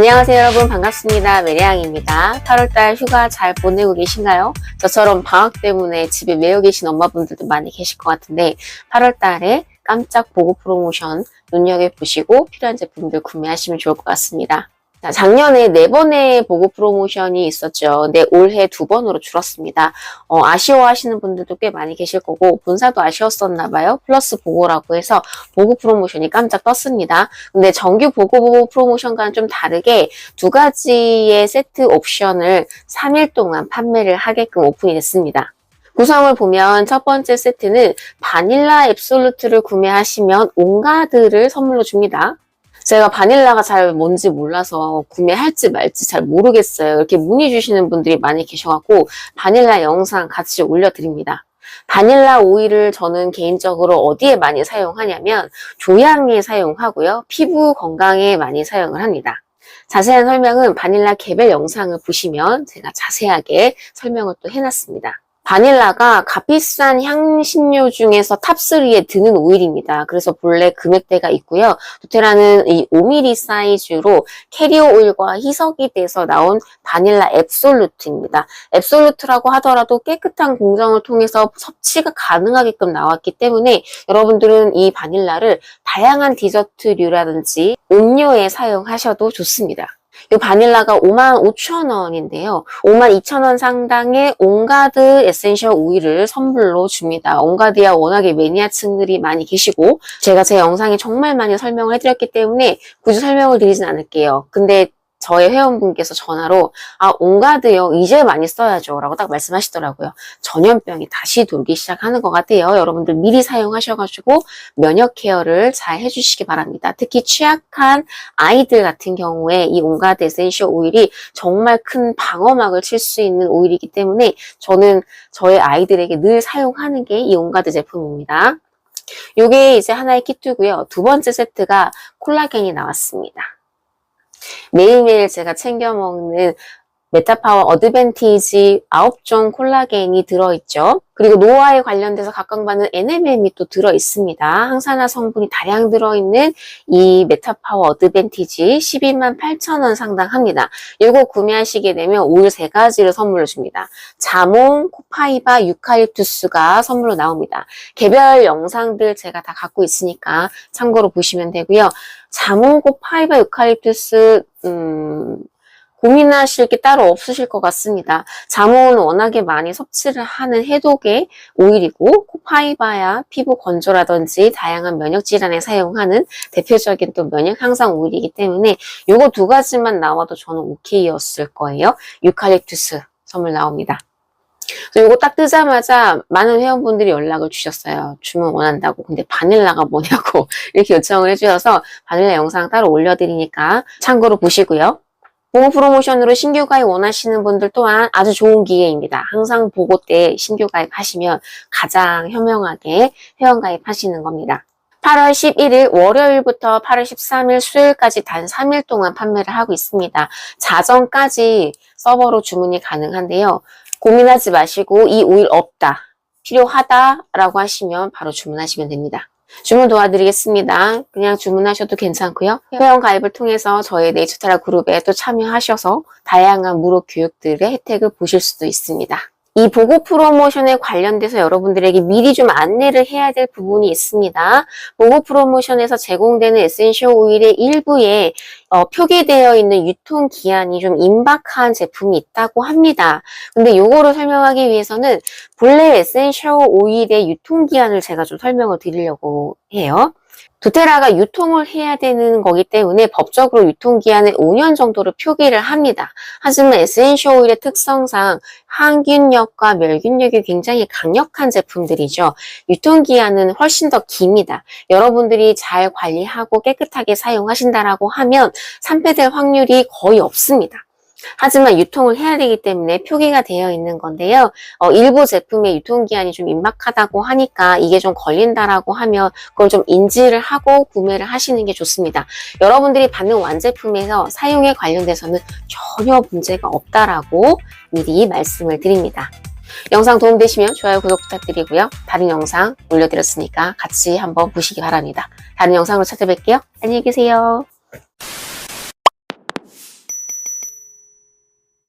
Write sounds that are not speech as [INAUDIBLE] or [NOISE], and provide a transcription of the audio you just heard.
안녕하세요 여러분. 반갑습니다. 메리앙입니다. 8월달 휴가 잘 보내고 계신가요? 저처럼 방학 때문에 집에 매여 계신 엄마분들도 많이 계실 것 같은데 8월달에 깜짝 보고 프로모션 눈여겨보시고 필요한 제품들 구매하시면 좋을 것 같습니다 자, 작년에 네 번의 보고 프로모션이 있었죠. 근데 올해 두 번으로 줄었습니다. 어, 아쉬워하시는 분들도 꽤 많이 계실 거고 본사도 아쉬웠었나 봐요. 플러스 보고라고 해서 보고 프로모션이 깜짝 떴습니다. 근데 정규 보고 프로모션과는 좀 다르게 두 가지의 세트 옵션을 3일 동안 판매를 하게끔 오픈이 됐습니다. 구성을 보면 첫 번째 세트는 바닐라 앱솔루트를 구매하시면 온가드를 선물로 줍니다. 제가 바닐라가 잘 뭔지 몰라서 구매할지 말지 잘 모르겠어요. 이렇게 문의 주시는 분들이 많이 계셔갖고 바닐라 영상 같이 올려드립니다. 바닐라 오일을 저는 개인적으로 어디에 많이 사용하냐면 조향에 사용하고요. 피부 건강에 많이 사용을 합니다. 자세한 설명은 바닐라 개별 영상을 보시면 제가 자세하게 설명을 또 해놨습니다. 바닐라가 값비싼 향신료 중에서 탑3에 드는 오일입니다. 그래서 본래 금액대가 있고요. 도테라는 이 5mm 사이즈로 캐리어 오일과 희석이 돼서 나온 바닐라 앱솔루트입니다. 앱솔루트라고 하더라도 깨끗한 공정을 통해서 섭취가 가능하게끔 나왔기 때문에 여러분들은 이 바닐라를 다양한 디저트류라든지 음료에 사용하셔도 좋습니다. 이 바닐라가 55,000원인데요. 52,000원 상당의 온가드 에센셜 오일을 선물로 줍니다. 온가드야 워낙에 매니아층들이 많이 계시고 제가 제 영상에 정말 많이 설명을 해드렸기 때문에 굳이 설명을 드리진 않을게요. 근데 저의 회원분께서 전화로 아 온가드요 이제 많이 써야죠. 라고 딱 말씀하시더라고요. 전염병이 다시 돌기 시작하는 것 같아요. 여러분들 미리 사용하셔가지고 면역 케어를 잘 해주시기 바랍니다. 특히 취약한 아이들 같은 경우에 이 온가드 에센셜 오일이 정말 큰 방어막을 칠 수 있는 오일이기 때문에 저는 저의 아이들에게 늘 사용하는 게 이 온가드 제품입니다. 이게 이제 하나의 키트고요. 두 번째 세트가 콜라겐이 나왔습니다 매일매일 제가 챙겨 먹는 메타파워 어드밴티지 9종 콜라겐이 들어있죠. 그리고 노화에 관련돼서 각광받는 NMM이 또 들어있습니다. 항산화 성분이 다량 들어있는 이 메타파워 어드밴티지 12만 8천원 상당합니다. 이거 구매하시게 되면 오일 세 가지를 선물로 줍니다. 자몽, 코파이바, 유칼립투스가 선물로 나옵니다. 개별 영상들 제가 다 갖고 있으니까 참고로 보시면 되고요. 자몽, 코파이바, 유칼립투스 음, 고민하실 게 따로 없으실 것 같습니다. 자몽은 워낙에 많이 섭취를 하는 해독의 오일이고 코파이바야 피부 건조라든지 다양한 면역 질환에 사용하는 대표적인 또 면역 향상 오일이기 때문에 요거 두 가지만 나와도 저는 오케이였을 거예요. 유칼립투스 선물 나옵니다. 이거 딱 뜨자마자 많은 회원분들이 연락을 주셨어요. 주문 원한다고. 근데 바닐라가 뭐냐고 [LAUGHS] 이렇게 요청을 해주셔서 바닐라 영상 따로 올려드리니까 참고로 보시고요. 보고 프로모션으로 신규 가입 원하시는 분들 또한 아주 좋은 기회입니다. 항상 보고 때 신규 가입하시면 가장 현명하게 회원 가입하시는 겁니다. 8월 11일 월요일부터 8월 13일 수요일까지 단 3일 동안 판매를 하고 있습니다. 자정까지 서버로 주문이 가능한데요. 고민하지 마시고 이 오일 없다, 필요하다라고 하시면 바로 주문하시면 됩니다. 주문 도와드리겠습니다. 그냥 주문하셔도 괜찮고요. 회원 가입을 통해서 저희 네이처타라 그룹에 또 참여하셔서 다양한 무료 교육들의 혜택을 보실 수도 있습니다. 이 보고 프로모션에 관련돼서 여러분들에게 미리 좀 안내를 해야 될 부분이 있습니다. 보고 프로모션에서 제공되는 에센셜 오일의 일부에 어, 표기되어 있는 유통기한이 좀 임박한 제품이 있다고 합니다. 근데 요거를 설명하기 위해서는 본래 에센셜 오일의 유통기한을 제가 좀 설명을 드리려고 해요. 도테라가 유통을 해야 되는 거기 때문에 법적으로 유통기한을 5년 정도를 표기를 합니다. 하지만 에센셜 오일의 특성상 항균력과 멸균력이 굉장히 강력한 제품들이죠. 유통기한은 훨씬 더 깁니다. 여러분들이 잘 관리하고 깨끗하게 사용하신다라고 하면 산패될 확률이 거의 없습니다. 하지만 유통을 해야 되기 때문에 표기가 되어 있는 건데요. 어, 일부 제품의 유통기한이 좀 임박하다고 하니까 이게 좀 걸린다라고 하면 그걸 좀 인지를 하고 구매를 하시는 게 좋습니다. 여러분들이 받는 완제품에서 사용에 관련돼서는 전혀 문제가 없다라고 미리 말씀을 드립니다. 영상 도움되시면 좋아요, 구독 부탁드리고요. 다른 영상 올려드렸으니까 같이 한번 보시기 바랍니다. 다른 영상으로 찾아뵐게요. 안녕히 계세요.